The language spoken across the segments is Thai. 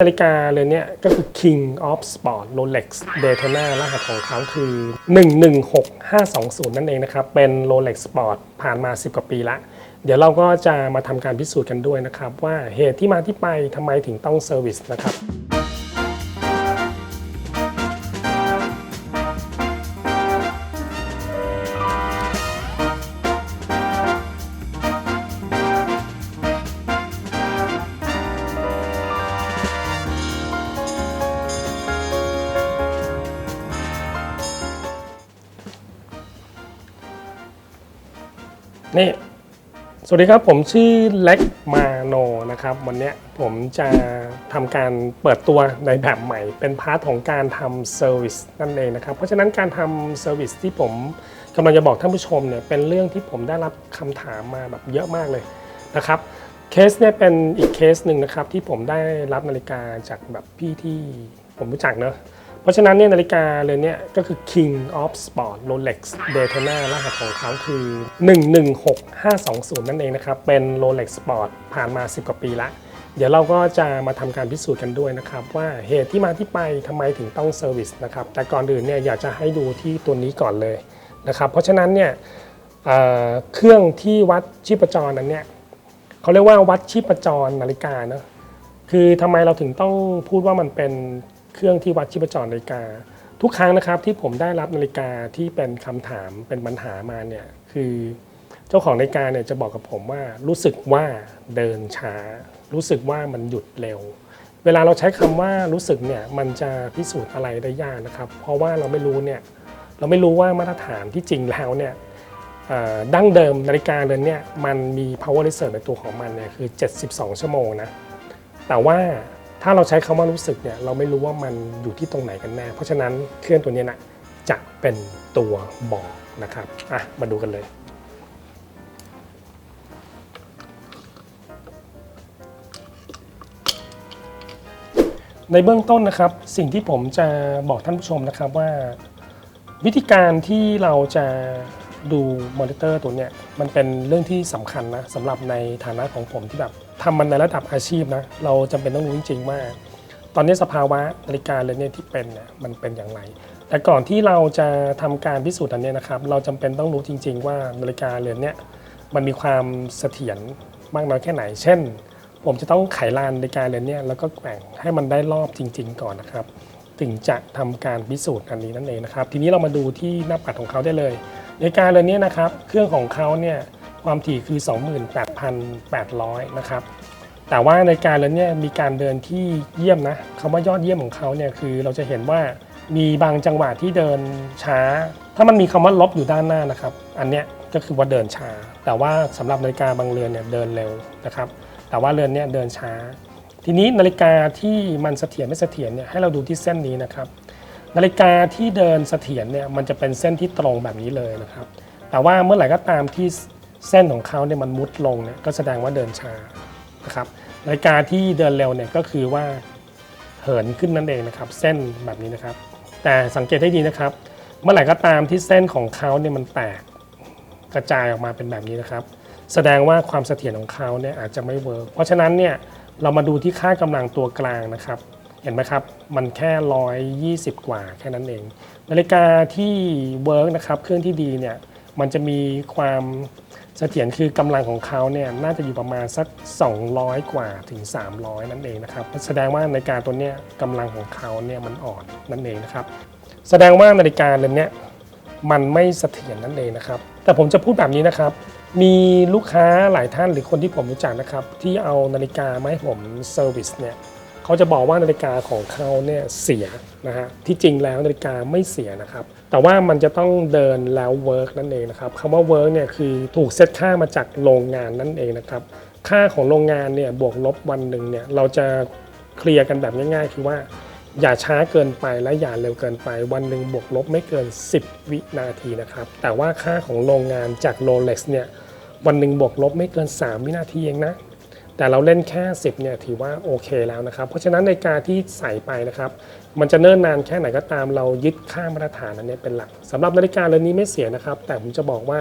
นาฬิกาเรือนเนี้ยก็คือ King of Sport Rolex Daytona รหัสของเขาคือ 116520 นั่นเองนะครับ เป็น Rolex Sport ผ่านมา 10 กว่าปีละ เดี๋ยวเราก็จะมาทำการพิสูจน์กันด้วยนะครับ ว่าเหตุที่มาที่ไปทำไมถึงต้องเซอร์วิสนะครับ สวัสดีครับ ผมชื่อเล็กมาโนนะครับ วันนี้ผมจะทำการเปิดตัวในแบบใหม่ เป็นพาร์ทของการทำเซอร์วิสนั่นเองนะครับ เพราะฉะนั้นการทำเซอร์วิสที่ผมกำลังจะบอกท่านผู้ชมเนี่ยเป็นเรื่องที่ผมได้รับคำถามมาแบบเยอะมากเลยนะครับเคสเนี่ยเป็นอีกเคสหนึ่งนะครับที่ผมได้รับนาฬิกาจากแบบพี่ที่ผมรู้จักเนอะ ราะฉะนั้นเนี่ยนาฬิกาเรือนเนี้ยก็คือ King of Sport Rolex Daytona รหัสของเขาคือ 116520 นั่นเองนะครับ เป็น Rolex Sport ผ่านมา 10 กว่าปีละ เดี๋ยวเราก็จะมาทำการพิสูจน์กันด้วยนะครับ ว่าเหตุที่มาที่ไปทำไมถึงต้องเซอร์วิสนะครับ แต่ก่อนอื่นเนี่ยอยากจะให้ดูที่ตัวนี้ก่อนเลยนะครับ เพราะฉะนั้นเนี่ยเเครื่องที่วัดชีพจรนั้นเนี่ยเขาเรียกว่าวัดชีพจรนาฬิกาเนอะคือทำไมเราถึงต้องพูดว่ามันเป็น เครื่องที่วัดชีพจรนาฬิกา ทุกครั้งนะครับที่ผมได้รับนาฬิกาที่เป็นคำถามเป็นปัญหามาเนี่ยคือเจ้าของนาฬิกาเนี่ยจะบอกกับผมว่ารู้สึกว่าเดินช้า รู้สึกว่ามันหยุดเร็ว เวลาเราใช้คำว่ารู้สึกเนี่ยมันจะพิสูจน์อะไรได้ยากนะครับ เพราะว่าเราไม่รู้เนี่ยเราไม่รู้ว่ามาตรฐานที่จริงแล้วเนี่ยดั้งเดิมนาฬิกาเรือนเนี่ยมันมี power reserve ในตัวของมันเนี่ยคือ 72 ชั่วโมงนะ แต่ว่า ถ้าเราใช้คำว่ารู้สึกเนี่ยเราไม่รู้ว่ามันอยู่ที่ตรงไหนกันแน่ เพราะฉะนั้นเครื่องตัวนี้นะจะเป็นตัวบอกนะครับอะมาดูกันเลย ในเบื้องต้นนะครับ สิ่งที่ผมจะบอกท่านผู้ชมนะครับว่า วิธีการที่เราจะดูมอนิเตอร์ตัวเนี้ยมันเป็นเรื่องที่สำคัญนะสำหรับในฐานะของผมที่แบบ ทำมันในระดับอาชีพนะเราจำเป็นต้องรู้จริงๆว่า ตอนนี้สภาวะนาฬิกาเรือนเนี้ที่เป็นเนี่ยมันเป็นอย่างไร แต่ก่อนที่เราจะทำการพิสูจน์อันนี้นะครับ เราจำเป็นต้องรู้จริง ๆ ว่านาฬิกาเรือนเนี้ยมันมีความเสถียรมากน้อยแค่ไหน เช่น ผมจะต้องไขลานนาฬิกาเรือนเนี้ยแล้วก็แกว่งให้มันได้รอบจริง ๆ ก่อนนะครับ ถึงจะทำการพิสูจน์อันนี้นั่นเองนะครับ ทีนี้เรามาดูที่หน้าปัดของเขาได้เลยนาฬิกาเรือนนี้นะครับ เครื่องของเขาเนี่ย ความถี่คือ 28,800 นะครับ แต่ว่านาฬิกาเรือนเนี้มีการเดินที่เยี่ยมนะคำว่ายอดเยี่ยมของเขาเนี่ยคือเราจะเห็นว่ามีบางจังหวะที่เดินช้า ถ้ามันมีคำว่าลบอยู่ด้านหน้านะครับ อันเนี้ยก็คือว่าเดินช้า แต่ว่าสำหรับนาฬิกาบางเรือนเนี่ยเดินเร็วนะครับ แต่ว่าเรือนเนี้ยเดินช้า ทีนี้นาฬิกาที่มันเสถียรไม่เสถียรเนี่ยให้เราดูที่เส้นนี้นะครับ นาฬิกาที่เดินเสถียรเนี่ยมันจะเป็นเส้นที่ตรงแบบนี้เลยนะครับ แต่ว่าเมื่อไหร่ก็ตามที่ เส้นของเขาเนี่ยมันมุดลงเนี่ยก็แสดงว่าเดินช้านะครับนาฬิกาที่เดินเร็วเนี่ยก็คือว่าเหินขึ้นนั่นเองนะครับ เส้นแบบนี้นะครับ แต่สังเกตให้ดีนะครับ เมื่อไหร่ก็ตามที่เส้นของเขาเนี่ยมันแตกกระจายออกมาเป็นแบบนี้นะครับ แสดงว่าความเสถียรของเขาเนี่ยอาจจะไม่เวิร์กเพราะฉะนั้นเนี่ยเรามาดูที่ค่ากำลังตัวกลางนะครับ เห็นไหมครับ มันแค่ 120 กว่าแค่นั้นเองนาฬิกาที่เวิร์กนะครับเครื่องที่ดีเนี่ย มันจะมีความเสถียรคือกำลังของเขาเนี่ยน่าจะอยู่ประมาณสัก 200 กว่าถึง 300 นั่นเองนะครับแสดงว่านาฬิกาตัวเนี้ยกำลังของเขาเนี่ยมันอ่อนนั่นเองนะครับ แสดงว่านาฬิกาเรือนเนี้ยมันไม่เสถียรนั่นเองนะครับ แต่ผมจะพูดแบบนี้นะครับ มีลูกค้าหลายท่านหรือคนที่ผมรู้จักนะครับ ที่เอานาฬิกามาให้ผมเซอร์วิสเนี่ยเขาจะบอกว่านาฬิกาของเขาเนี่ยเสียนะฮะที่จริงแล้วนาฬิกาไม่เสียนะครับ แต่ว่ามันจะต้องเดินแล้วเวิร์กนั่นเองนะครับคำว่าเวิร์กเนี่ยคือถูกเซตค่ามาจากโรงงานนั่นเองนะครับ ค่าของโรงงานเนี่ยบวกลบวันหนึ่งเนี่ยเราจะเคลียร์กันแบบง่ายๆ คือว่า อย่าช้าเกินไปและอย่าเร็วเกินไป วันหนึ่งบวกลบไม่เกิน 10 วินาทีนะครับ แต่ว่าค่าของโรงงานจาก Rolex เนี่ยวันหนึ่งบวกลบไม่เกิน 3 วินาทีเองนะ แต่เราเล่นแค่ 10เนี่ยถือว่าโอเคแล้วนะครับ เพราะฉะนั้นในการที่ใส่ไปนะครับ มันจะเนิ่นนานแค่ไหนก็ตามเรายึดค่ามาตรฐานอันเนี้ยเป็นหลักสำหรับนาฬิกาเรือนนี้ไม่เสียนะครับ แต่ผมจะบอกว่า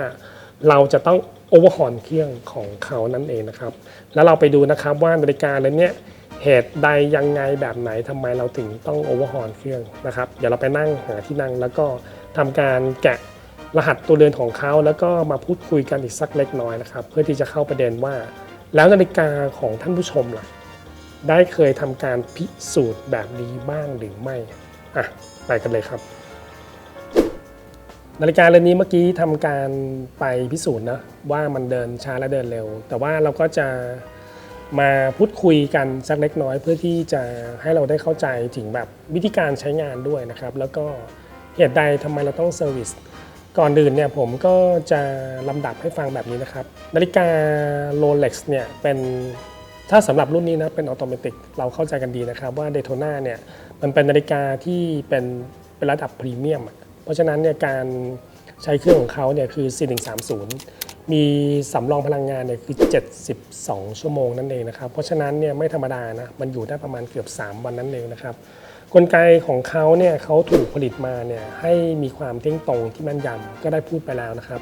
เราจะต้องโอเวอร์ฮอนเครื่องของเขานั่นเองนะครับ แล้วเราไปดูนะครับว่านาฬิกาเรือนนี้เหตุใดยังไงแบบไหนทำไมเราถึงต้องโอเวอร์ฮอลเครื่องนะครับ เดี๋ยวเราไปนั่งหาที่นั่งแล้วก็ทำการแกะรหัสตัวเรือนของเขาแล้วก็มาพูดคุยกันอีกสักเล็กน้อยนะครับ เพื่อที่จะเข้าประเด็นว่า แล้วนาฬิกาของท่านผู้ชมล่ะ ได้เคยทำการพิสูจน์แบบนี้บ้างหรือไม่ อะ ไปกันเลยครับ นาฬิกาเรือนนี้เมื่อกี้ทำการไปพิสูจน์นะ ว่ามันเดินช้าและเดินเร็ว แต่ว่าเราก็จะมาพูดคุยกันสักเล็กน้อย เพื่อที่จะให้เราได้เข้าใจถึงแบบวิธีการใช้งานด้วยนะครับ แล้วก็เหตุใดทำไมเราต้องเซอร์วิส ก่อนอื่นเนี่ยผมก็จะลำดับให้ฟังแบบนี้นะครับ นาฬิกา Rolex เนี่ยเป็นถ้าสำหรับรุ่นนี้นะเป็นออโตเมติกเราเข้าใจกันดีนะครับว่า Daytona เนี่ยมันเป็นนาฬิกาที่เป็นเป็นระดับพรีเมียมเพราะฉะนั้นเนี่ยการใช้เครื่องของเขาเนี่ยคือ 4130 มีสำรองพลังงานเนี่ยคือ 72 ชั่วโมงนั่นเองนะครับ เพราะฉะนั้นเนี่ยไม่ธรรมดานะมันอยู่ได้ประมาณเกือบ 3 วันนั่นเองนะครับ กลไกของเขาเนี่ยเขาถูกผลิตมาเนี่ยให้มีความเที่ยงตรงที่แม่นยำก็ได้พูดไปแล้วนะครับ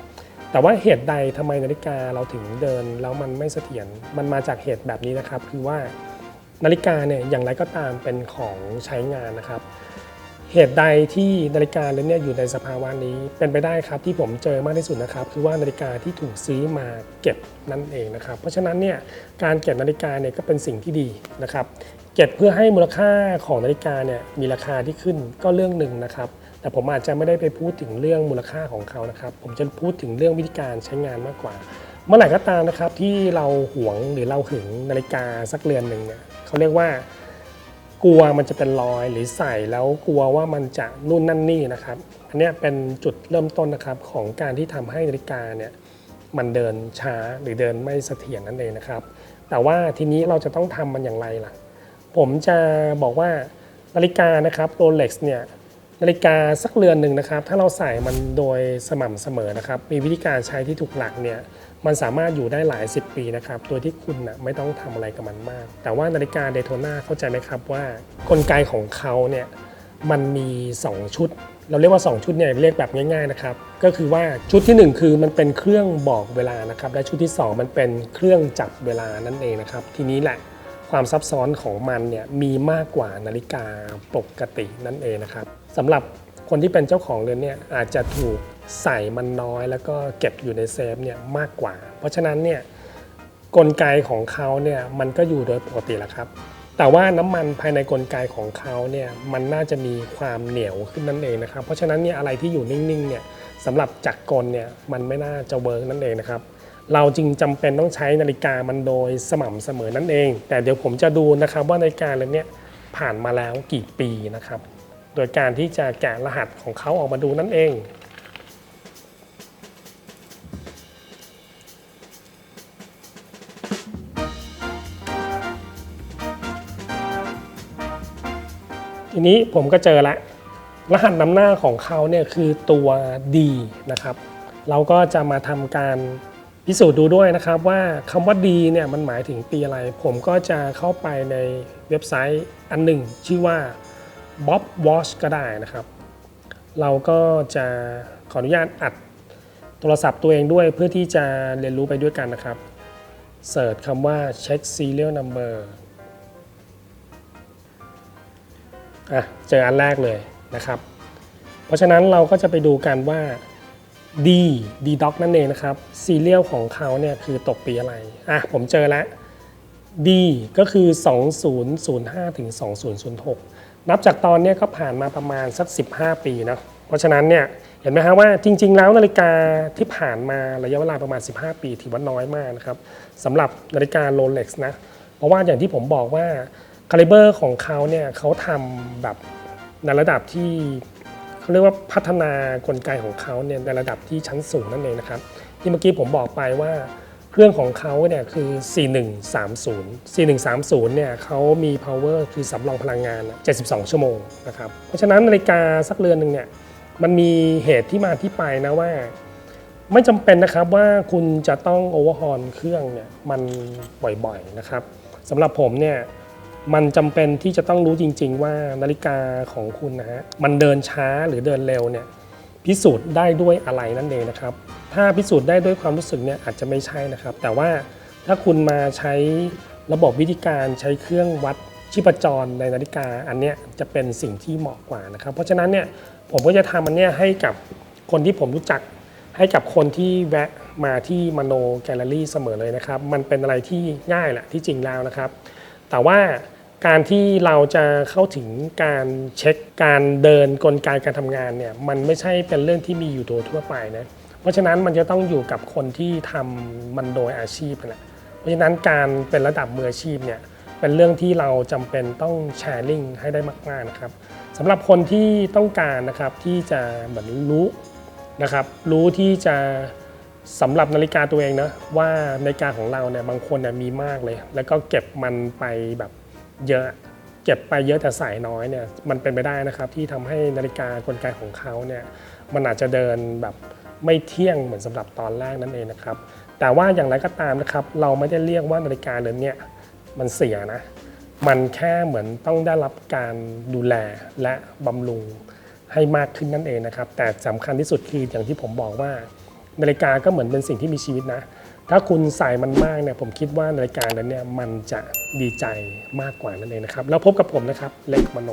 แต่ว่าเหตุใดทำไมนาฬิกาเราถึงเดินแล้วมันไม่เสถียรมันมาจากเหตุแบบนี้นะครับ คือว่านาฬิกาเนี่ยอย่างไรก็ตามเป็นของใช้งานนะครับ เหตุใดที่นาฬิกาเรือนเนี้อยู่ในสภาวะนี้เป็นไปได้ครับที่ผมเจอมากที่สุดนะครับ คือว่านาฬิกาที่ถูกซื้อมาเก็บนั่นเองนะครับ เพราะฉะนั้นเนี่ยการเก็บนาฬิกาเนี่ยก็เป็นสิ่งที่ดีนะครับ เก็บเพื่อให้มูลค่าของนาฬิกาเนี่ยมีราคาที่ขึ้นก็เรื่องหนึ่งนะครับ แต่ผมอาจจะไม่ได้ไปพูดถึงเรื่องมูลค่าของเขานะครับ ผมจะพูดถึงเรื่องวิธีการใช้งานมากกว่า เมื่อไหร่ก็ตามนะครับที่เราหวงหรือเราหึงนาฬิกาสักเรือนหนึ่งเนี่ยเขาเรียกว่ากลัวมันจะเป็นรอยหรือใส่แล้วกลัวว่ามันจะนู่นนั่นนี่นะครับ อันนี้เป็นจุดเริ่มต้นนะครับของการที่ทำให้นาฬิกาเนี่ยมันเดินช้าหรือเดินไม่เสถียรนั่นเองนะครับ แต่ว่าทีนี้เราจะต้องทำมันอย่างไรล่ะ ผมจะบอกว่านาฬิกานะครับโรเล็กซ์เนี่ยนาฬิกาสักเรือนหนึ่งนะครับ ถ้าเราใส่มันโดยสม่ำเสมอนะครับ มีวิธีการใช้ที่ถูกหลักเนี่ยมันสามารถอยู่ได้หลาย 10 ปีนะครับ โดยที่คุณนะไม่ต้องทำอะไรกับมันมาก แต่ว่านาฬิกาเดโทนาเข้าใจไหมครับว่ากลไกของเขาเนี่ยมันมี 2 ชุด เราเรียกว่า 2 ชุดเนี่ยเรียกแบบง่ายๆนะครับ ก็คือว่าชุดทีหนึ่1 คือมันเป็นเครื่องบอกเวลานะครับ และชุดที่ 2 มันเป็นเครื่องจับเวลานั่นเองนะครับ ทีนี้แหละ ความซับซ้อนของมันเนี่ยมีมากกว่านาฬิกาปกตินั่นเองนะครับสำหรับคนที่เป็นเจ้าของเรือนเนี่ยอาจจะถูกใส่มันน้อย แล้วก็เก็บอยู่ในเซฟเนี่ยมากกว่า เพราะฉะนั้นเนี่ยกลไกของเขาเนี่ยมันก็อยู่โดยปกติแหละครับ แต่ว่าน้ำมันภายในกลไกของเขาเนี่ยมันน่าจะมีความเหนียวขึ้นนั่นเองนะครับ เพราะฉะนั้นเนี่ยอะไรที่อยู่นิ่งๆเนี่ยสำหรับจักรกลเนี่ยมันไม่น่าจะเวิร์กนั่นเองนะครับ เราจึงจำเป็นต้องใช้นาฬิกามันโดยสม่ำเสมอนั่นเอง แต่เดี๋ยวผมจะดูนะครับว่านาฬิกาเรือนนี้ผ่านมาแล้วกี่ปีนะครับ โดยการที่จะแกะรหัสของเขาออกมาดูนั่นเองทีนี้ผมก็เจอละรหัสนำหน้าของเขาเนี่ยคือตัว D นะครับ เราก็จะมาทำการ พิสูจน์ดูด้วยนะครับว่าคำว่า D เนี่ยมันหมายถึงปีอะไร ผมก็จะเข้าไปในเว็บไซต์อันหนึ่ง ชื่อว่า Bob Watch ก็ได้นะครับ เราก็จะขออนุญาตอัดโทรศัพท์ตัวเองด้วยเพื่อที่จะเรียนรู้ไปด้วยกันนะครับเสิร์ชคำว่า check serial number อะเจออันแรกเลยนะครับ เพราะฉะนั้นเราก็จะไปดูกันว่า D D Doc นั่นเองนะครับซีเรียลของเขาเนี่ยคือตกปีอะไรอะผมเจอแล้ว D ก็คือ 2005ถึง2006 นับจากตอนนี้ก็ผ่านมาประมาณสัก 15 ปีนะเพราะฉะนั้นเนี่ยเห็นไหมฮะว่าจริง ๆ แล้วนาฬิกาที่ผ่านมาระยะเวลาประมาณ 15 ปีถือว่าน้อยมากนะครับสำหรับนาฬิกา Rolex นะเพราะว่าอย่างที่ผมบอกว่าคาลิเบอร์ของเขาเนี่ยเขาทำแบบในระดับที่ เขาเรียกว่าพัฒนากลไกของเขาเนี่ยในระดับที่ชั้นสูงนั่นเองนะครับ ที่เมื่อกี้ผมบอกไปว่าเครื่องของเขาเนี่ยคือ 4130 4130 เนี่ยเขามี power คือสำรองพลังงาน 72 ชั่วโมงนะครับ เพราะฉะนั้นนาฬิกาสักเรือนหนึ่งเนี่ยมันมีเหตุที่มาที่ไปนะว่า ไม่จำเป็นนะครับว่าคุณจะต้องโอเวอร์ฮอลเครื่องเนี่ยมันบ่อยๆนะครับสำหรับผมเนี่ย มันจำเป็นที่จะต้องรู้จริง ๆ ว่านาฬิกาของคุณนะฮะมันเดินช้าหรือเดินเร็วเนี่ยพิสูจน์ได้ด้วยอะไรนั่นเองนะครับ ถ้าพิสูจน์ได้ด้วยความรู้สึกเนี่ยอาจจะไม่ใช่นะครับ แต่ว่าถ้าคุณมาใช้ระบบวิธีการใช้เครื่องวัดชีพจรในนาฬิกาอันเนี้ยจะเป็นสิ่งที่เหมาะกว่านะครับ เพราะฉะนั้นเนี่ยผมก็จะทำอันเนี้ยให้กับคนที่ผมรู้จัก ให้กับคนที่แวะมาที่มโนแกลเลอรี่เสมอเลยนะครับ มันเป็นอะไรที่ง่ายแหละที่จริงแล้วนะครับ แต่ว่า การที่เราจะเข้าถึงการเช็คการเดินกลไกการทำงานเนี่ยมันไม่ใช่เป็นเรื่องที่มีอยู่โดยทั่วไปนะเพราะฉะนั้นมันจะต้องอยู่กับคนที่ทำมันโดยอาชีพนั่นแหละเพราะฉะนั้นการเป็นระดับมืออาชีพเนี่ยเป็นเรื่องที่เราจำเป็นต้องแชร์ลิงให้ได้มากๆนะครับสำหรับคนที่ต้องการนะครับที่จะเหมือนรู้นะครับรู้ที่จะสำหรับนาฬิกาตัวเองนะว่านาฬิกาของเราเนี่ยบางคนเนี่ยมีมากเลย แล้วก็เก็บมันไปแบบ เยอะเก็บไปเยอะแต่ใส่น้อยเนี่ยมันเป็นไปได้นะครับที่ทำให้นาฬิกากลไกของเขาเนี่ยมันอาจจะเดินแบบไม่เที่ยงเหมือนสำหรับตอนแรกนั่นเองนะครับ แต่ว่าอย่างไรก็ตามนะครับ เราไม่ได้เรียกว่านาฬิกาเรือนเนี่ยมันเสียนะ มันแค่เหมือนต้องได้รับการดูแลและบำรุงให้มากขึ้นนั่นเองนะครับ แต่สำคัญที่สุดคืออย่างที่ผมบอกว่า นาฬิกาก็เหมือนเป็นสิ่งที่มีชีวิตนะ ถ้าคุณใส่มันมากเนี่ยผมคิดว่ารายการนั้นเนี่ยมันจะดีใจมากกว่านั่นเองนะครับ แล้วพบกับผมนะครับเล็กมโน